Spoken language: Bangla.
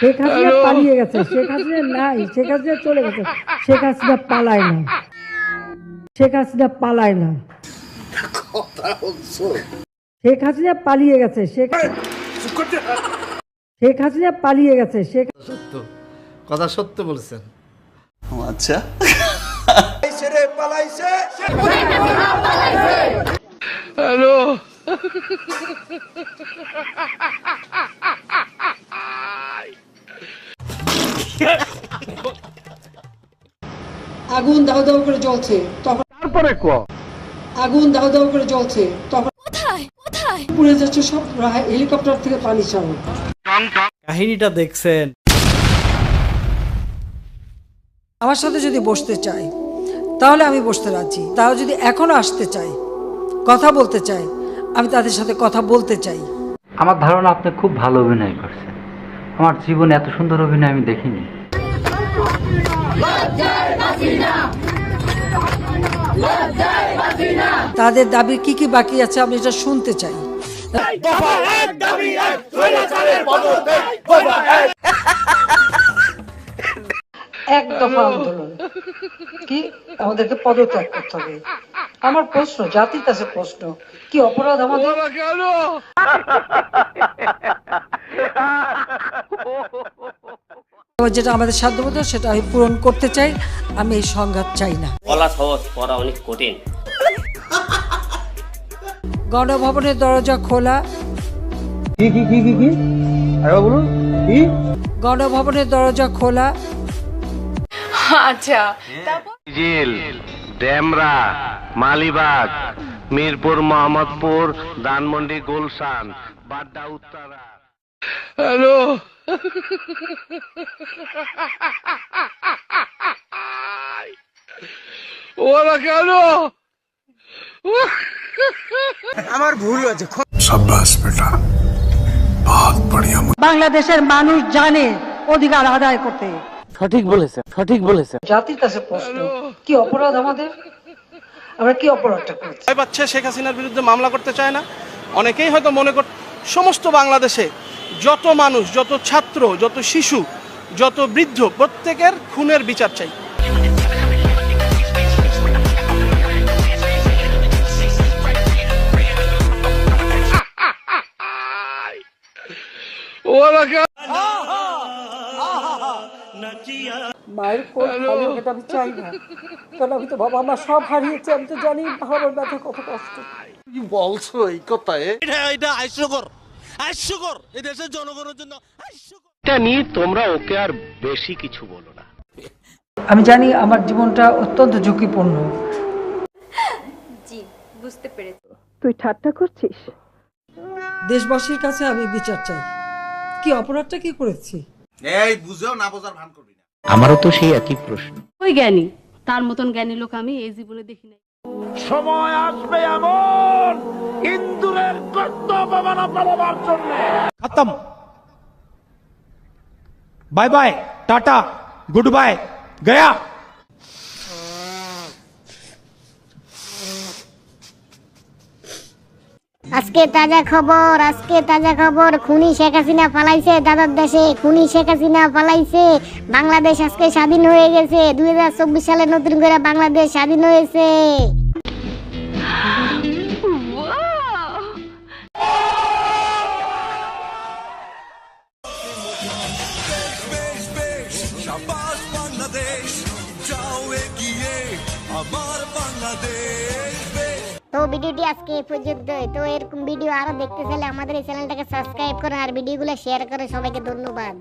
শেখ হাসিনা পালিয়ে গেছে। শেখ হাসিনা নাই। শেখ হাসিনা চলে গেছে। শেখ হাসিনা পালায় না শেখ হাসিনা পালায় না। শেখ হাসিনা পালিয়ে গেছে। শেখ শেখ হাসিনা পালিয়ে গেছে। শেখ সত্য। কথা সত্য বলছেন। আচ্ছা। আগুন দাও দাও করে জ্বলছে তখন তারপরে আগুন দাও দাও করে জ্বলছে তখন কোথায়? কোথায়? পুড়ে যাচ্ছে সব হেলিকপ্টার থেকে পানি ছাড়ো কাহিনীটা দেখছেন। আমার সাথে যদি বসতে চাই তাহলে আমি বসতে রাজি। তাও যদি এখনও আসতে চাই কথা বলতে চাই আমি তাদের সাথে কথা বলতে চাই। আমার ধারণা আপনি খুব ভালো অভিনয় করছেন। আমার জীবনে এত সুন্দর অভিনয় আমি দেখিনি। তাদের দাবি কি কি বাকি আছে আমি এটা শুনতে চাই। এক দফা আন্দোলন। কি? আমাদেরকে পদত্যাগ করতে হবে। আমার প্রশ্ন জাতির কাছে প্রশ্ন কি অপরাধ আমাদের? যেটা আমাদের সাধ্যমতো সেটা আমি পূরণ করতে চাই। আমি এই সংঘাত চাই না। বলা সহজ পড়া অনেক কঠিন। গণভবনের দরজা খোলা। গণভবনের দরজা খোলা। আচ্ছা জিল ডেমরা মালিবাগ মিরপুর মোহাম্মদপুর ধানমন্ডি গুলশান বাড্ডা উত্তরা। বাংলাদেশের মানুষ জানে অধিকার আদায় করতে। সঠিক বলেছেন সঠিক বলেছেন। জাতির কাছে প্রশ্ন কি অপরাধ আমাদের? আমরা কি অপরাধটা করছি? ভয় পাচ্ছে শেখ হাসিনার বিরুদ্ধে মামলা করতে চায় না। অনেকেই হয়তো মনে কর সমস্ত বাংলাদেশে যত মানুষ যত ছাত্র যত শিশু যত বৃদ্ধ প্রত্যেকের খুনের বিচার চাই। মায়ের কোল খালি এটা আমি চাই না। কারণ আমি তো বাবা মা সব হারিয়েছি আমি তো জানি ব্যথা কত কষ্ট। কি বলছো এই কথায়? এটা নিয়ে তোমরা ওকে আর বেশি কিছু বলো না। আমি জানি আমার জীবনটা অত্যন্ত ঝুঁকিপূর্ণ। জি বুঝতে পেরেছি। তুই ঠাট্টা করছিস? দেশবাসীর কাছে আমি বিচার চাই। কি অপরাধটা কি করেছি? এই বুঝেও না বোঝার ভান করবি না। আমারও তো সেই একই প্রশ্ন। ওই জ্ঞানী তার মতন জ্ঞানী লোক আমি এই জীবনে দেখি নাই। সময় আসবে এমন ইন্দুরের গর্ত অপমান পাবার জন্য। খতম। Bye bye tata good bye গয়া। আজকে তাজা খবর, আজকে তাজা খবর। খুনি শেখ হাসিনা পালাইছে দাদার দেশে। খুনি শেখ হাসিনা পালাইছে বাংলাদেশ আজকে স্বাধীন হয়ে গেছে। দুই হাজার চব্বিশ সালে নতুন করে বাংলাদেশ স্বাধীন হয়েছে। তো ভিডিওটি আজকে এই পর্যন্ত তো এরকম ভিডিও আরও দেখতে চাইলে আমাদের এই চ্যানেলটাকে সাবস্ক্রাইব করুন আর ভিডিওগুলো শেয়ার করে সবাইকে ধন্যবাদ।